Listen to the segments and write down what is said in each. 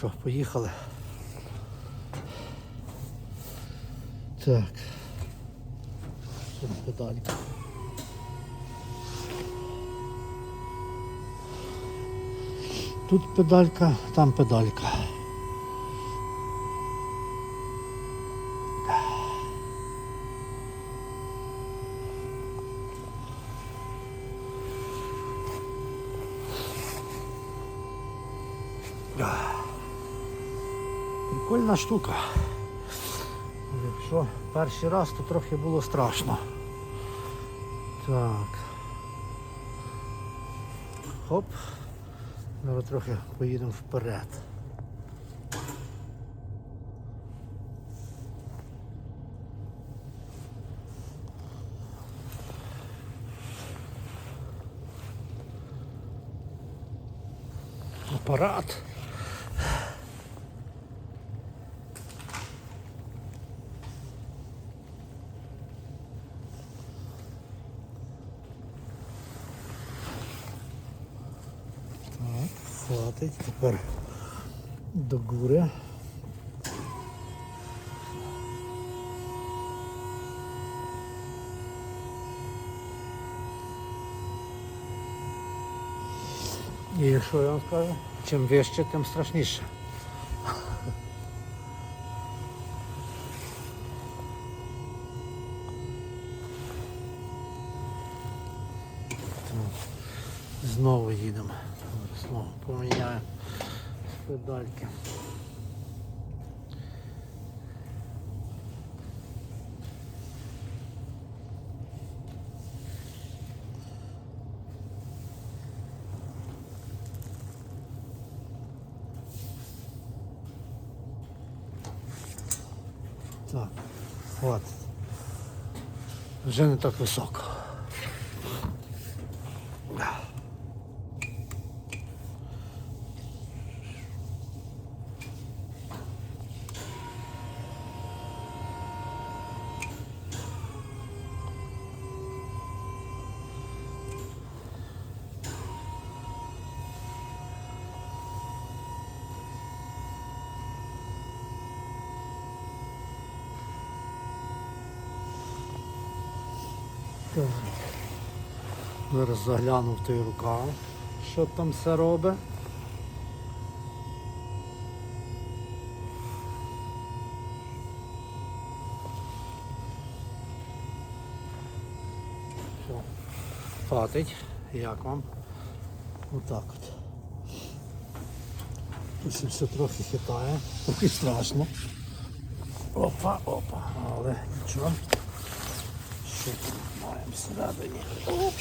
що, поїхали. Так. Педалька. Тут педалька, там педалька. Прикольна штука. Якщо перший раз, то трохи було страшно. Так. Хоп. Зараз трохи поїдемо вперед. Апарат. Так, хватить. Тепер до гури. І що я вам скажу? Чим вище, тим страшніше. Знову їдемо. Знову поміняємо педальки. Так, хватить. Вже не так високо. Так. Зараз загляну в той рукав, що там все робить. Хватить. Як вам? Отак от. Тут все трохи хитає, трохи страшно. Опа, опа, але нічого. Що маємо всередині? Оп.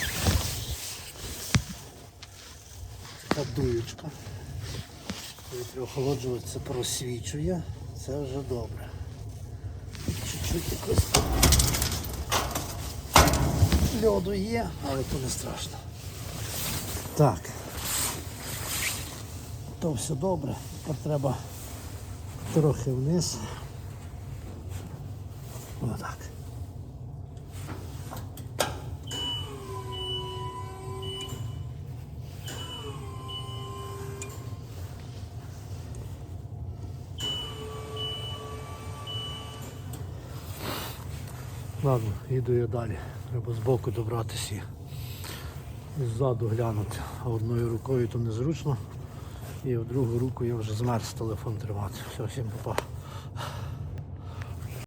Така дуючка. Повітря охолоджуватися просвічує. Це вже добре. Чуть-чуть якось льоду є, але то не страшно. Так. То все добре. Тепер треба трохи вниз. Отак. Ладно, їду я далі. Треба збоку добратися і ззаду глянути. А одною рукою то незручно. І в другу руку я вже змерз телефон тримати. Все, всім попа.